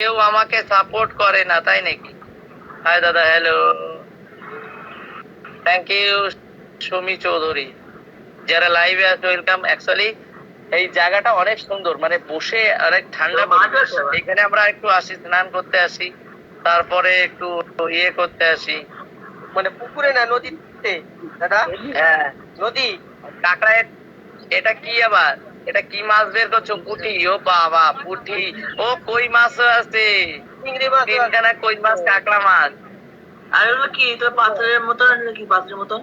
কেউ আমাকে সাপোর্ট করে না তাই নাকি? হাই দাদা hello thank you Sumi Chowdhury. যারা লাইভে আছে ওয়েলকাম অ্যাকচুয়ালি এই জায়গাটা অনেক সুন্দর। মানে বসে অনেক ঠান্ডা। এখানে আমরা একটু আসি স্নান করতে আসি। তারপরে একটু ইয়ে করতে আসি। মানে পুকুরে না নদীতে? দাদা? হ্যাঁ। নদী? কাঁকড়া এটা কি আবার? এটা কি মাছ বের করছ? পুঁটি? ও বাবা পুঁটি। ও কই মাছ আছে? চিংড়ি মাছ তিনখানা কই মাছ কাঁকড়া মাছ? আর ওগুলো কি তোর পাথরের মতো নাকি পাথরের মতো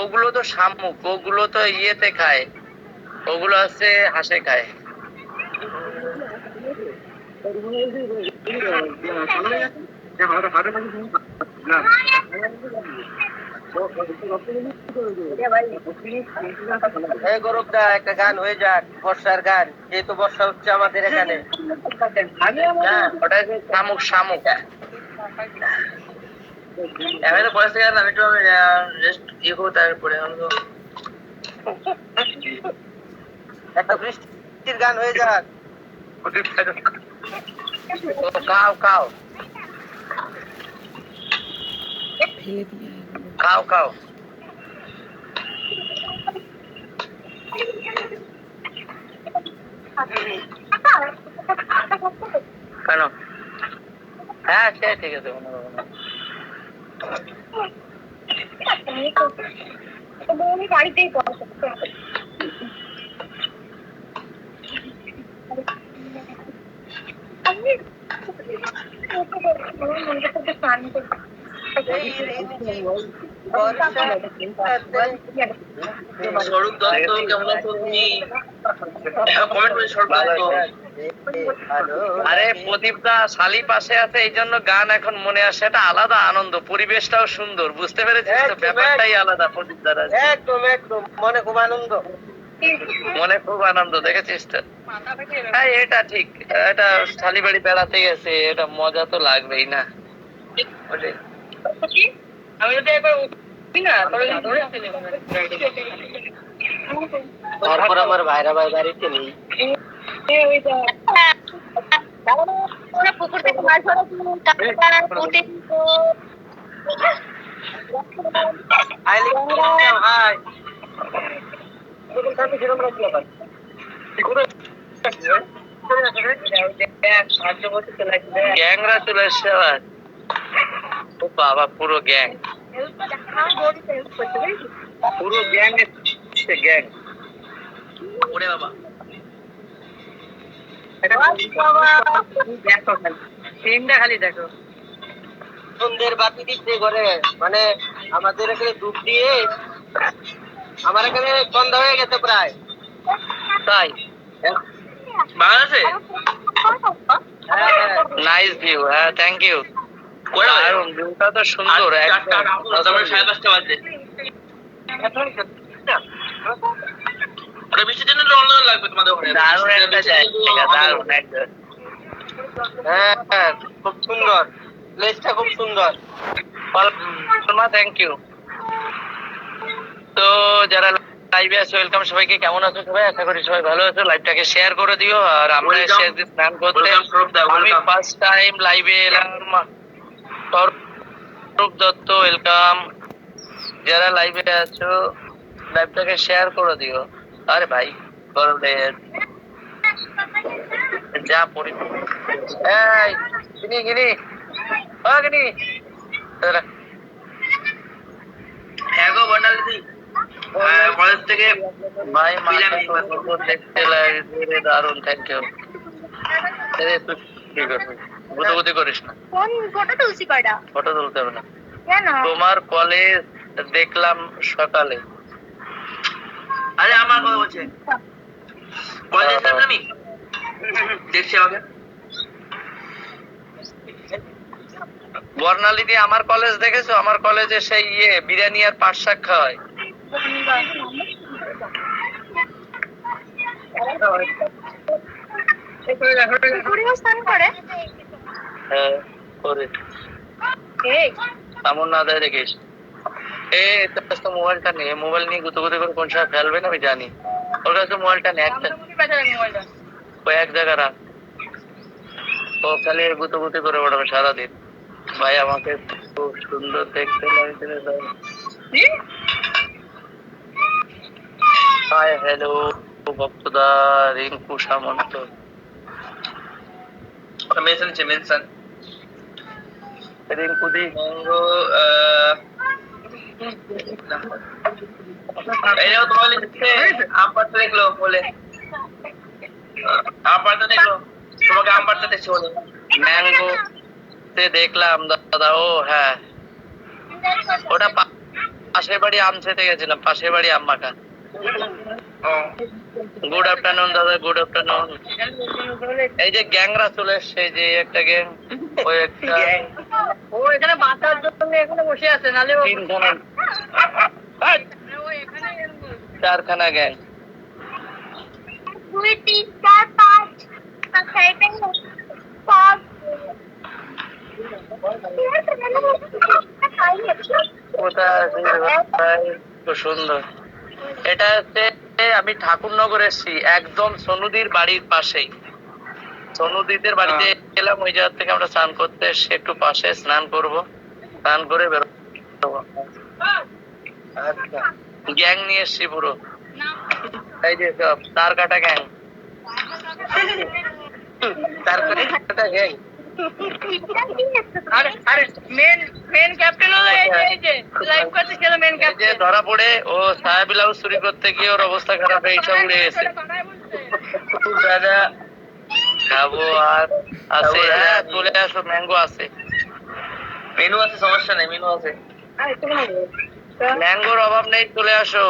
ওগুলো তো শামুক ওগুলো তো ইয়েতে খায়। ওগুলো আছে হাঁসে খায়। এই গরুটা একটা গান হয়ে যাক বর্ষার গান যেহেতু বর্ষা হচ্ছে আমাদের এখানে। হ্যাঁ ওটা শামুক শামুক। আমি তো বয়স আমি একটু রেস্ট ইয়ে করব তারপরে আমি তো একটা বৃষ্টির গান হয়ে যাক। ও খাও খাও খাও খাও কেন হ্যাঁ সে ঠিক আছে কোনো ব্যাপার না। আমি বাড়িতেই পড়াশোনা স্নান করতে স্বরূপ দত্ত কেমন আছো তুমি? কমেন্ট করে স্বরূপ আরে প্রদীপ দা শালি পাশে আছে এই জন্য গান এখন মনে আসে এটা আলাদা আনন্দ পরিবেশটাও সুন্দর বুঝতে পেরেছিস তো? ব্যাপারটাই আলাদা প্রদীপ দাদা একদম একদম। মনে খুব আনন্দ। মনে খুব আনন্দ দেখেছিস তো? হ্যাঁ এটা ঠিক। এটা শালি বাড়ি বেড়াতে গেছে এটা মজা তো লাগবেই না। আমি যদি একবার তারপর আমার ভাইরা ভাই বাড়িতে নেই। পুকুর থেকে মাছ ধরে গ্যাংরা চলে এসছে আবার। ও বাবা পুরো গ্যাং। পুরো গ্যাং এসছে গ্যাং ওরে বাবা। তিনটা খালি দেখো। সন্ধ্যের বাতি দিচ্ছে ঘরে। মানে আমাদের এখানে ধূপ দিয়ে আমার এখানে সন্ধ্যা হয়ে গেছে প্রায়। তাই? বাংলাদেশে? হ্যাঁ, হ্যাঁ। নাইস ভিউ হ্যাঁ থ্যাংক ইউ? দারুণ ভিউটা তো সুন্দর আর একদম। তারপরে সাড়ে পাঁচটা বাজে। ওটা বৃষ্টির জন্য অন্য লাগবে তোমাদের ওখানে দারুণ একটা জায়গা দারুণ একদম হ্যাঁ খুব সুন্দর। প্লেসটা খুব সুন্দর। কলমা থ্যাংক ইউ তো যারা লাইভে আছে ওয়েলকাম সবাইকে। কেমন আছো সবাই? আশা করি সবাই ভালো আছো। লাইভটাকে শেয়ার করে দিও। আর আমরা. এসে স্নান করতে আমি ফার্স্ট টাইম লাইভে এলাম। স্বরূপ দত্ত ওয়েলকাম যারা লাইভে আছো লাইভটাকে শেয়ার করে দিও। আরে ভাই করলে যা পরি এই গিনি গিনি। ও গিনি। হ্যাঁ গো বর্ণালী কলেজ থেকে ভাই দেখতে লাগছে দারুণ থ্যাংক ইউ আরে তুই কি করবি গুতগুতি করিস না। কোন ফটো তুলছি কয়টা? ফটো তুলতে হবে না। কেন? তোমার কলেজ দেখলাম সকালে। আরে আমার কথা বলছে। কলেজ যেতাম আমি? দেখছি আমাকে। বর্ণালী দিয়ে আমার কলেজ দেখেছ? আমার কলেজে সেই ইয়ে বিরিয়ানি আর পাট শাক খাওয়ায়। করে? হ্যাঁ করে। এমন না দেয় দেখিস। এ তো মোবাইলটা নেই। মোবাইল নিয়ে গুতগুতি করে কোন সময় ফেলবে না আমি জানি। ওর কাছে মোবাইলটা নেই একটা। ও এক জায়গায় রাখ। ও খালি গুতো গুতি করে বেড়াবে সারাদিন। ভাই আমাকে খুব সুন্দর দেখতে লাগছে হাই হ্যালো ভক্তদা রিঙ্কু সামন্ত। Mention mention. তোমার লিখছে। দেখল বলে। দেখল। তোমাকে দেখছে বলে। ম্যাঙ্গো তে দেখলাম দাদা ও হ্যাঁ। ওটা পাশের বাড়ি আম খেতে গেছিলাম পাশের বাড়ি আম মাখা। গুড আফটারনুন দাদা গুড আফটারনুন এই যে গ্যাংরা চলে এসছে যে একটা গ্যাং ওই একটা ও এখানে বাঁচার জন্য এখানে বসে আছে নালে ও চারখানা গ্যাং দুই তিন চার পাঁচ সুন্দর। এটা হচ্ছে আমি ঠাকুরনগর এসেছি একদম সনুদির বাড়ির পাশেই। সনুদিদের বাড়িতে গেলাম ওই জায়গা থেকে আমরা স্নান করতে এসে একটু পাশে স্নান করব। স্নান করে বেরোবো আচ্ছা। গ্যাং নিয়ে এসছি পুরো। এই যে সব তার কাটা গ্যাং। তারপরে একটা গ্যাং মেন মেন মেন ধরা পড়ে ও সায়া ব্লাউজ চুরি করতে গিয়ে ওর অবস্থা খারাপ হয়ে সব উড়ে গেছে। দাদা খাব আর আছে হ্যাঁ হ্যাঁ। চলে আসো ম্যাঙ্গো আছে। মেনু আছে সমস্যা নেই মেনু আছে। ম্যাঙ্গোর অভাব নেই চলে আসো।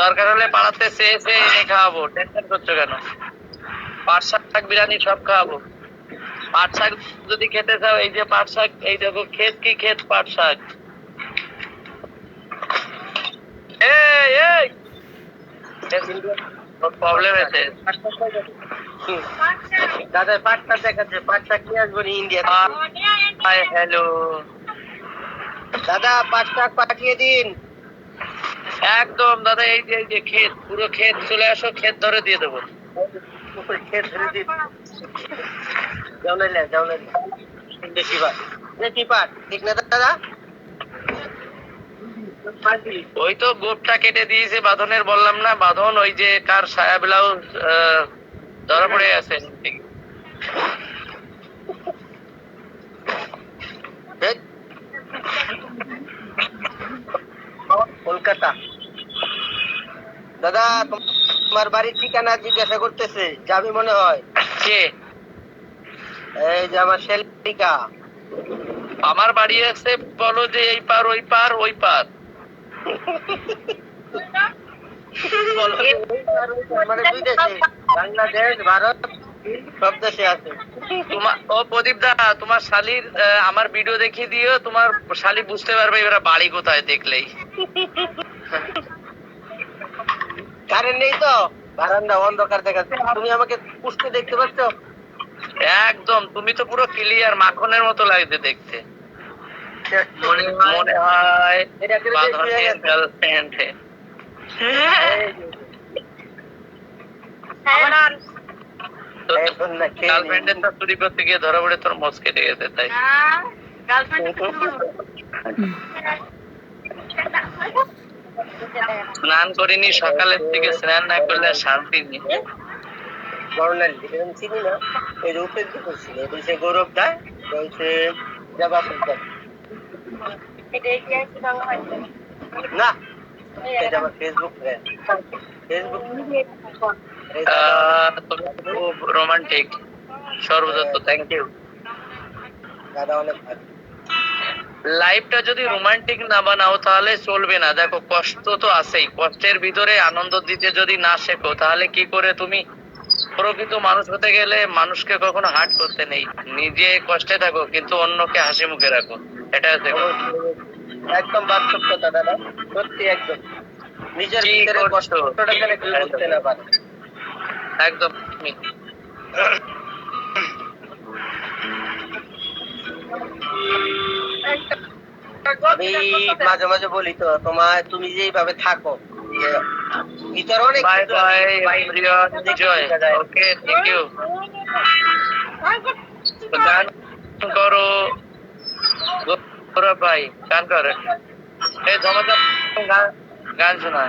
দরকার হলে পাড়াতে সে এসে এনে খাওয়াবো। টেনশন করছ কেন? পাট শাক বিরিয়ানি সব খাওয়াবো। পাট শাক যদি খেতে চাও এই যে পাট শাক এই দেখো ক্ষেত কি ক্ষেত পাট শাক? এই এই! প্রবলেম আছে। দাদা পাটটা দেখাচ্ছে পাটটা কি আসব ইন্ডিয়া হাই হ্যালো দাদা পাটটা পাঠিয়ে দিন। একদম দাদা এই যে এই যে ক্ষেত পুরো ক্ষেত চলে আসো ক্ষেত ধরে দিয়ে দেবো। খেয়ে ধরে যাও নাইলে দেশি পাট। দেশি পাট। ঠিক না দাদা? ওই তো গোপটা কেটে দিয়েছে বাঁধনের বললাম না বাঁধন ওই যে কার সায়া ব্লাউজ ধরা পড়ে আছে কলকাতা। দাদা তোমার বাড়ির ঠিকানা জিজ্ঞাসা করতেছে যাবি মনে হয়? কে? এই যে আমার শেলিকা আমার বাড়ি আছে বলো যে এই পার ওই পার ওই পার। মানে দুই বাংলাদেশ ভারত সব দেশে আছে। তোমার ও প্রদীপ দা তোমার শালির আমার ভিডিও দেখিয়ে দিও তোমার শালি বুঝতে পারবে এবার বাড়ি কোথায় দেখলেই। কারেন্ট নেই তো? বারান্দা অন্ধকার দেখাচ্ছে। তুমি আমাকে পুষ্ট দেখতে পাচ্ছ? একদম তুমি তো পুরো ক্লিয়ার মাখনের মতো লাগছে দেখতে। মনে হয় মনে হয় এটা করে বেশ বাঁধনের গার্লফ্রেন্ড এই যে, এখন না খেয়ে নিই। গার্লফ্রেন্ডের তো চুরি করতে গিয়ে ধরা পড়ে তোর মস কেটে গেছে তাই। স্নান করিনি সকালের থেকে স্নান না করলে শান্তি নেই। বর্ণালী এটা চিনি না। এই দিকে ছিল গৌরব দা এটা হচ্ছে জবা সুলতান না এটা আমার ফেসবুক ফেসবুক তুমি খুব রোমান্টিক সর্বদত্ত থ্যাংক ইউ দাদা অনেক ভালো। লাইফটা যদি রোমান্টিক না বানাও তাহলে চলবে না। দেখো কষ্ট তো আছেই। কষ্টের ভিতরে আনন্দ দিতে যদি না শেখো তাহলে কি করে তুমি? প্রকৃত মানুষ হতে গেলে মানুষকে কখনো হার্ট করতে নেই। নিজে কষ্টে থাকো কিন্তু অন্যকে হাসি মুখে রাখো। এটা একদম বাস্তব কথা দাদা। সত্যি একদম। নিজের ভিতরে কষ্টটা বুঝতে না পারে। একদম আমি মাঝে মাঝে বলি তো তোমার তুমি যেভাবে থাকো ভিতরে অনেক। ওকে থ্যাংক ইউ গান করো। গৌরব ভাই, গান করে। এই ধমাকা গান গান শোনা।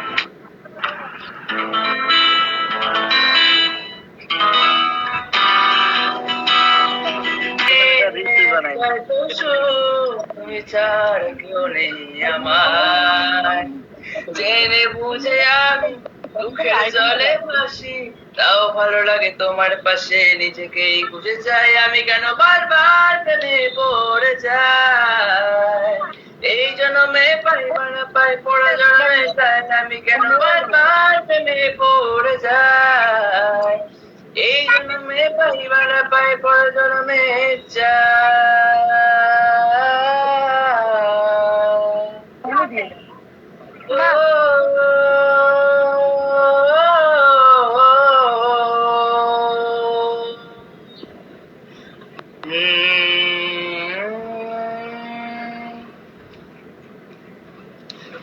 বিচার কেউ নেই আমার। জেনে বুঝে আমি দুঃখের জলে ভাসি তাও ভালো লাগে তোমার পাশে নিজেকেই বুঝে যাই আমি কেন বারবার প্রেমে পড়ে যাই? এই জন্মে পাই মারা পাই পড়া জন্মে যাই আমি কেন বারবার প্রেমে পড়ে যাই? এই জন্মে পাই মারা পাই পড়া জন্মে যাই।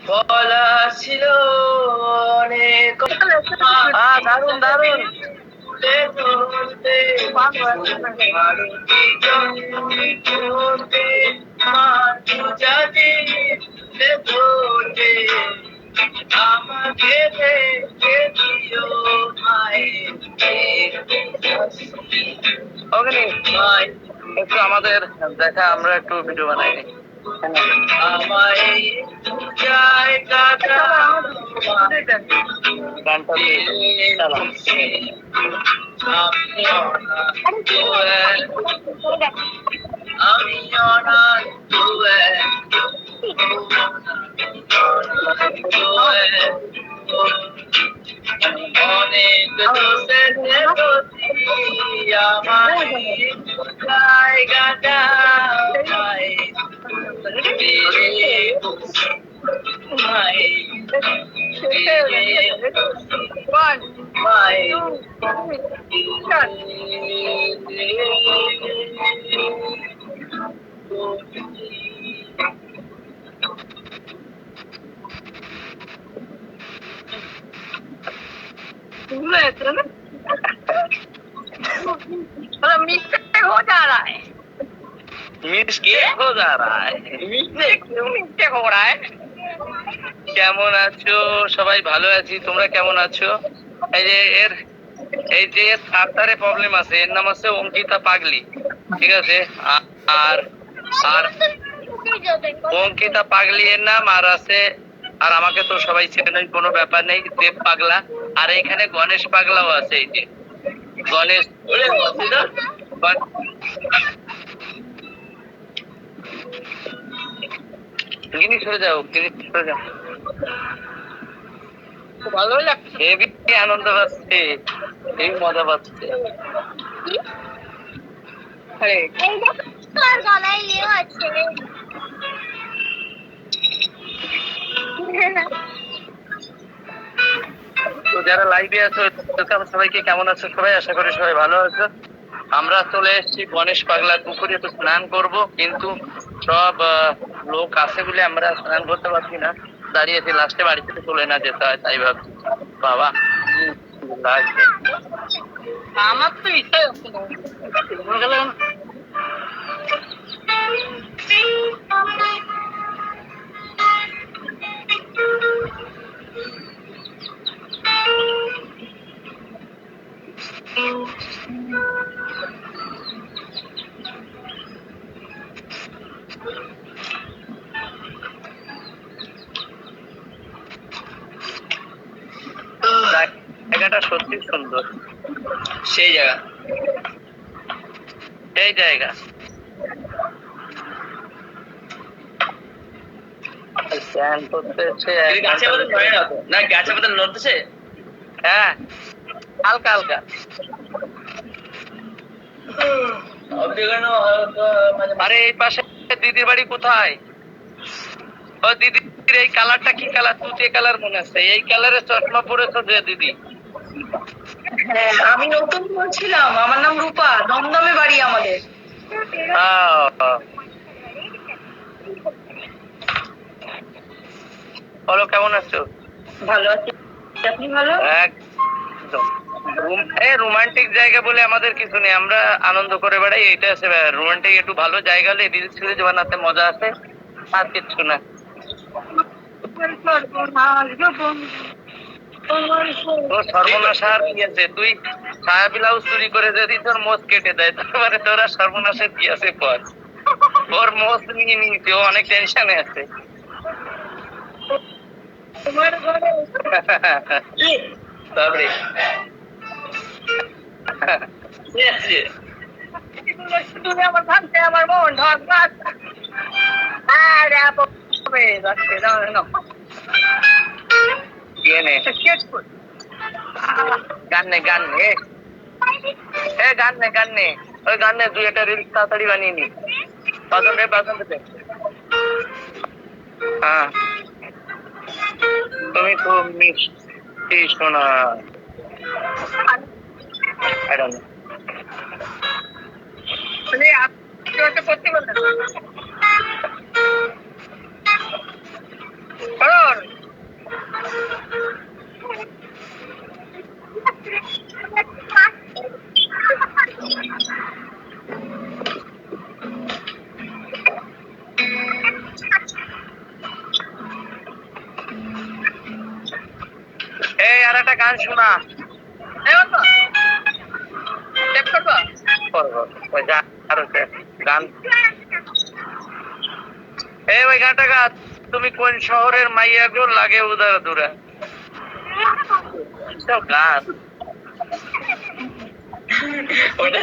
বলা ছিল অনেক। আহ, দারুণ, দারুণ। আমাকে দিও মায়ের অগ্নি মায়ের একটু আমাদের দেখা আমরা একটু ভিডিও বানাই। আমায় জায়গাটা গানটা দিয়ে চালাও। আমি অনাথ অনেক দোষের আমার জায়গাটা मिस्टेक हो जा रहा है মিস্টেক হো যা রা হ্যায়। क्यों मिस्टेक हो रहा है কেমন আছো সবাই ভালো আছি তোমরা কেমন আছো এই যে এর এই যে এর সার্টারে প্রবলেম আছে এর নাম আছে অঙ্কিতা পাগলি ঠিক আছে আ- আর আর অঙ্কিতা পাগলি এর নাম আর আছে আর আমাকে তো সবাই চেনে কোনো ব্যাপার নেই দেব পাগলা আর এখানে গণেশ পাগলাও আছে এই যে। গণেশ। গিনি সরে যাও গিনি সরে যাও। ভালো লাগছে। হেভি আনন্দ পাচ্ছে এই মজা পাচ্ছে। গলায় আছে। তো যারা লাইভে আছো welcome সবাইকে। কেমন আছো সবাই? আশা করি সবাই ভালো আছো। আমরা চলে এসেছি গণেশ পাগলা পুকুরে। তো স্নান করব কিন্তু সব লোক আছে বলে আমরা স্নান করতে পারছি না। দাঁড়িয়েছি লাস্টে বাড়ি থেকে চলে না যেতে হয় তাই ভাবছি। বাবা আমার তো ইচ্ছা জায়গাটা সত্যি সুন্দর। সেই জায়গা। এই জায়গা। স্নান করতে গাছে পাতা ধরে না না গাছে পাতা নড়তেছে? হ্যাঁ হালকা হালকা। মানে আরে এই পাশে দিদির বাড়ি কোথায়? ও দিদির এই কালারটা কি কালার? তুতে কালার মনে আছে। এই কালারের চশমা পরেছো যে দিদি? হ্যাঁ আমি নতুন বলছিলাম আমার নাম রূপা দমদমে বাড়ি আমাদের। বলো কেমন আছো? ভালো আছি। আপনি ভালো? একদম। রোমান্টিক জায়গা বলে আমাদের কিছু নেই আমরা আনন্দ করে বেড়াই এটা আছে রোমান্টিক একটু ভালো জায়গা হলে রিলস ফিলস বানাতে মজা আছে আর কিচ্ছু না। তোর সর্বনাশ আর কি আছে? তুই ছায়া ব্লাউজ চুরি করে যদি তোর মোজ কেটে দেয় তারপরে তোরা সর্বনাশের কি আছে পর ওর মোজ নিয়ে নিয়েছে ও অনেক টেনশনে আছে। তুমি আমার ভাঙতে আমার মন ঢক গাছ আরে নে শেষ কর গান নে গান নে এ গান নে গান নে ওই গান নে তুই একটা রিলস তাড়াতাড়ি বানিয়ে নি। পছন্দ রে পছন্দ দে। হ্যাঁ। তুমি তো মিষ্টি শোনা don't know. মানে আপনি ওটা করতে বললেন এই আর একটা গান শোনা। গান। এই ওই গানটা গা তুমি কোন শহরের মাইয়া গো? লাগে উদার দূরে। গান ওটা